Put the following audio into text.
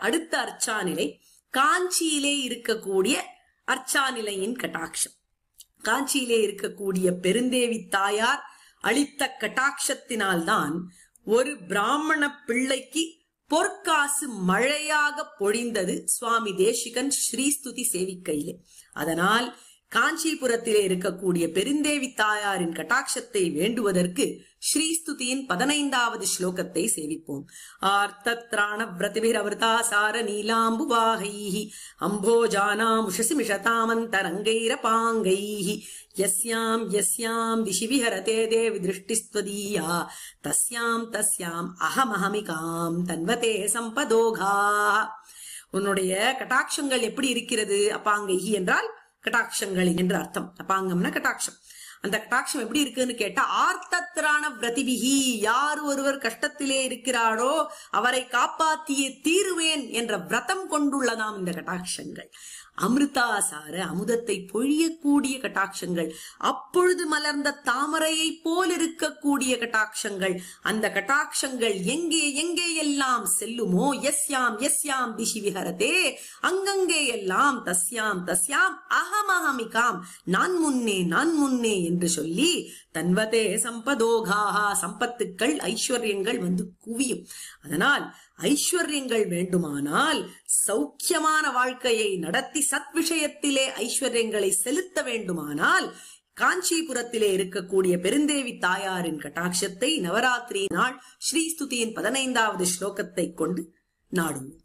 அடுத்த அர்ச்சாநிலை காஞ்சியிலே இருக்கக்கூடிய அர்ச்சாநிலையின் கட்டாட்சம். காஞ்சியிலே இருக்கக்கூடிய பெருந்தேவி தாயார் அளித்த கட்டாட்சத்தினால்தான் ஒரு பிராமண பிள்ளைக்கு பொற்காசு மழையாக பொழிந்தது சுவாமி தேசிகன் ஸ்ரீஸ்துதி சேவிக்கையிலே. அதனால் காஞ்சிபுரத்திலே இருக்கக்கூடிய பெருந்தேவி தாயாரின் கட்டாட்சத்தை வேண்டுவதற்கு ஸ்ரீஸ்துதியின் பதினைந்தாவது ஸ்லோகத்தை சேவிப்போம். ஆர்த்தத்ராண பிரதிபிரவருதாசார நீலாம்புவாகைஹி அம்போஜானாமுஷசி மிஷதாமந்தரங்கைரபாங்கைஹி யஸ்யாம் யஸ்யாம் திசி விஹரதே தேவி திருஷ்டிஸ்வதீயா தஸ்யாம் தஸ்யாம் அகமஹமிகாம் தன்வதே சம்பதோகா. உன்னுடைய கட்டாட்சங்கள் எப்படி இருக்கிறது அப்பாங்கைஹி என்றால் கட்டாட்சங்கள் என்று அர்த்தம். அப்பாங்கம்னா கட்டாட்சம். அந்த கட்டாட்சம் எப்படி இருக்குன்னு கேட்டா ஆர்த்தத்திரான பிரதிபிகி யார் ஒருவர் கஷ்டத்திலே இருக்கிறாரோ அவரை காப்பாத்தியே தீருவேன் என்ற விரதம் கொண்டுள்ளதாம் இந்த கட்டாட்சங்கள். அமிர்தாசார அமுதத்தை பொழியக்கூடிய கட்டாட்சங்கள் அப்பொழுது மலர்ந்த தாமரையை போல் இருக்கக்கூடிய கட்டாட்சங்கள் அந்த கட்டாட்சங்கள் எங்கே எங்கே எல்லாம் செல்லுமோ எஸ் யாம் எஸ் யாம் திசி விஹரதே அங்கங்கே எல்லாம் தஸ்யாம் தஸ்யாம் அகமஹமிகாம் நான் முன்னே நான் முன்னே என்று சொல்லி தன்வதே சம்பதோகாஹா சம்பத்துக்கள் ஐஸ்வர்யங்கள் வந்து குவியும். அதனால் ஐஸ்வர்யங்கள் வேண்டுமானால் சௌக்கியமான வாழ்க்கையை நடத்தி சத் விஷயத்திலே ஐஸ்வர்யங்களை செலுத்த வேண்டுமானால் காஞ்சிபுரத்திலே இருக்கக்கூடிய பெருந்தேவி தாயாரின் கட்டாட்சத்தை நவராத்திரி நாள் ஸ்ரீஸ்துதியின் பதினைந்தாவது ஸ்லோகத்தை கொண்டு நாடுவோம்.